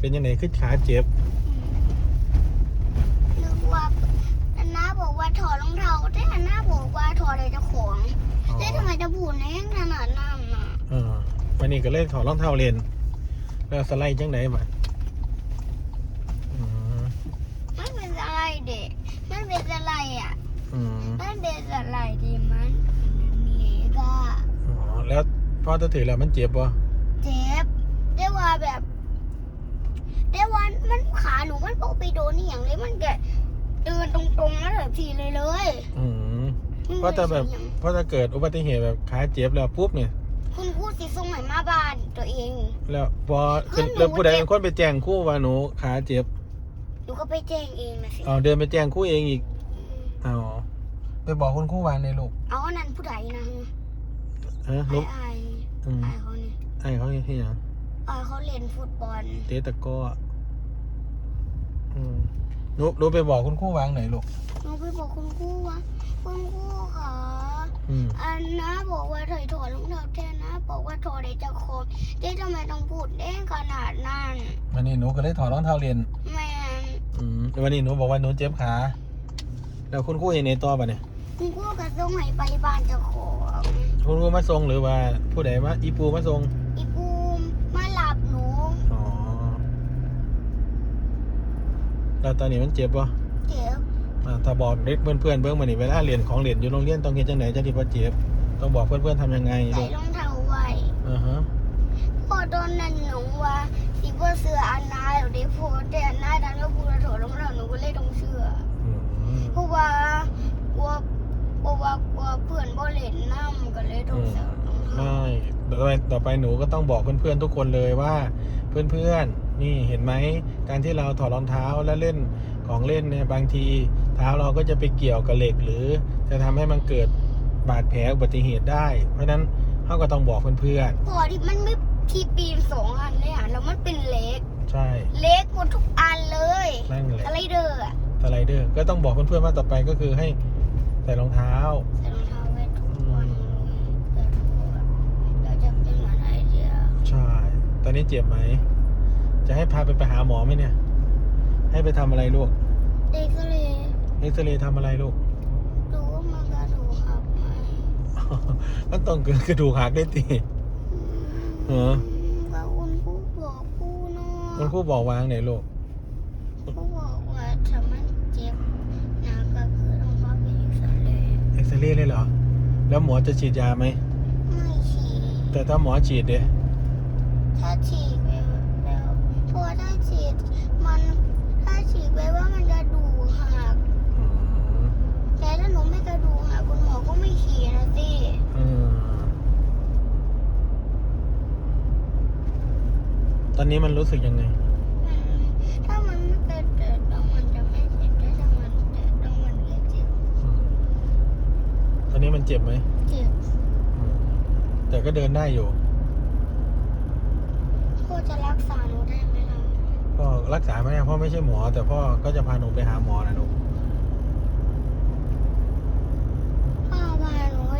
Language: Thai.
เป็นยังไงขึ้นขาเจ็บนึกว่าอันน้าบอกว่าถอดรองเท้าแต่อันน้าบอกว่าถอดอะไรจะของอ๋อแล้วทำไมจะพูดในขนาดนั้นน่ะเออวันนี้ก็เล่นถอดรองเท้าเรียนแล้วสไลด์จังไหนมาอืมไม่เป็นอะไรเด็กไม่เป็นอะไรอะอืมไม่เป็นอะไรดีมันเป็นอันนี้ก็อ๋อแล้วพอจะถือแล้วมันเจ็บปะเจ็บได้ว่าแบบ ได้ว่ามันขาหนูมันโปะไปโดนนี่อย่างเลยมันแกเดินตรงๆแล้วแบบทีเลยเลยอืมเพราะถ้าแบบเพราะถ้าเกิดอุบัติเหตุแบบขาเจ็บแล้วปุ๊บเนี่ยคุณพูดสิส่งไหนมาบ้านตัวเอง แล้วพอคือหนูแล้วผู้ใดเจ็บเป็นคนไปแจ้งครู่ว่าหนูขาเจ็บหนูก็ไปแจ้งเองนะสิเอาเดินไปแจ้งครู่เองอีกเอาไปบอกคุณครู่วางในลูกเอาอันนั้นผู้ใดนะฮะไอ้ลูกไอ้อืมไอ้เขาเนี่ยไอ้เขาเฮ็ด ให้หยังไอ้เขาเล่นฟุตบอลเตะตะกร้ออืมหนูหนูไปบอกคุณครู่วางไหนลูก หนูไปบอกคุณครูว่าคุณครูค่ะอืม อันนะบอกว่าถอยถอดรองเท้าแทนนะ บอกว่าถอดได้จะโคมเจ๊ทำไมต้องพูดเด้งขนาดนั้นวันนี้หนูก็เลยถอดรองเท้าเรียน แม่งอืม วันนี้หนูบอกว่าหนูเจ็บขา แล้วคุณครู่เห็นในตัวปะเนี่ย คุณครูก็ส่งให้ไปบ้านเจ้าของคุณครู่มาส่งหรือว่าผู้ใดมาอีปูมาส่ง อีปูมมาหลับหนู อ๋อ แล้วตอนนี้มันเจ็บปะเจ็บอ่าถ้าบอกเด็กเพื่อนๆเบื้องมานี่เวลาเรียนของเรียนอยู่โรงเรียนต้องเฮ็ดจังไหนจะที่ว่าเจ็บ ต้องบอกเพื่อนๆทำยังไงใส่ลูกรองเท้าไว้อ่าฮะพอตอนนั้นหนูว่าสิว่าเสื้ออันนาหรือได้พูดแต่อันนาดันก็พูดแล้วถอดรองเท้าหนูก็เลยต้องเชื่ออืมเพราะว่ากลัวกลัวว่ากลัวเพื่อนบ่เล่นน้ำก็เลยต้องเสื้อรองเท้า ไม่ต่อไปต่อไปหนูก็ต้องบอกเพื่อนๆทุกคนเลยว่า เพื่อนๆนี่เห็นไหมการที่เราถอดรองเท้าแล้วเล่นของเล่นเนี่ยบางที เท้าเราก็จะไปเกี่ยวกับเหล็ก หรือจะทำให้มันเกิดบาดแผลอุบัติเหตุได้ เพราะฉะนั้นเขาก็ต้องบอกเพื่อนพอที่มันไม่ที่ปีนสองอันเลยอะแล้วมันเป็นเล็กๆใช่เล็กหมดทุกอันเลยนั่นแหละสไลเดอร์อะสไลเดอร์ก็ต้องบอกเพื่อนๆว่าต่อไปก็คือให้ใส่รองเท้า ใส่รองเท้าไว้ทุกวันเลยแต่ทุกวันเดี๋ยวจะเป็นเหมือนไอเดีย ใช่ ต อนนี้เจ็บไหม จะให้พาไปไปหาหมอไหมเนี่ย ให้ไปทำอะไรลูกเด็กก็เลยเอ็กซเรย์ทำอะไรลูก ดูว่ามันกระดูกหักไหมมันต้องเกิดกระดูกหักได้ตี เหรอ ก็คุณครูบอกครูเนาะคุณครูบอกวางไหนลูก ครูบอกว่าถ้ามันเจ็บหนักก็คือต้องเข้าไปเอ็กซเรย์เอ็กซเรย์เลยเหรอ แล้วหมอจะฉีดยาไหม ไม่ฉีดแต่ถ้าหมอฉีดเด้ ถ้าฉีดไปแล้วเพราะถ้าฉีดมันถ้าฉีดไปว่ามันกระดูกหักอืมแต่ถ้าหนูไม่กระดูกหักคุณหมอก็ไม่ฉีดนะสิอืมตอนนี้มันรู้สึกยังไงอืมถ้ามันไม่เป็นเด็ดแล้วมันจะไม่เจ็บแต่ถ้ามันเด็ดแล้วมันจะเจ็บอืมตอนนี้มันเจ็บไหมเจ็บอืมแต่ก็เดินได้อยู่ พ่อจะรักษาหนูได้ไหมคะพ่อรักษาไม่ได้พ่อไม่ใช่หมอ แต่พ่อก็จะพาหนูไปหาหมอนะหนู พ่อพาหนูไป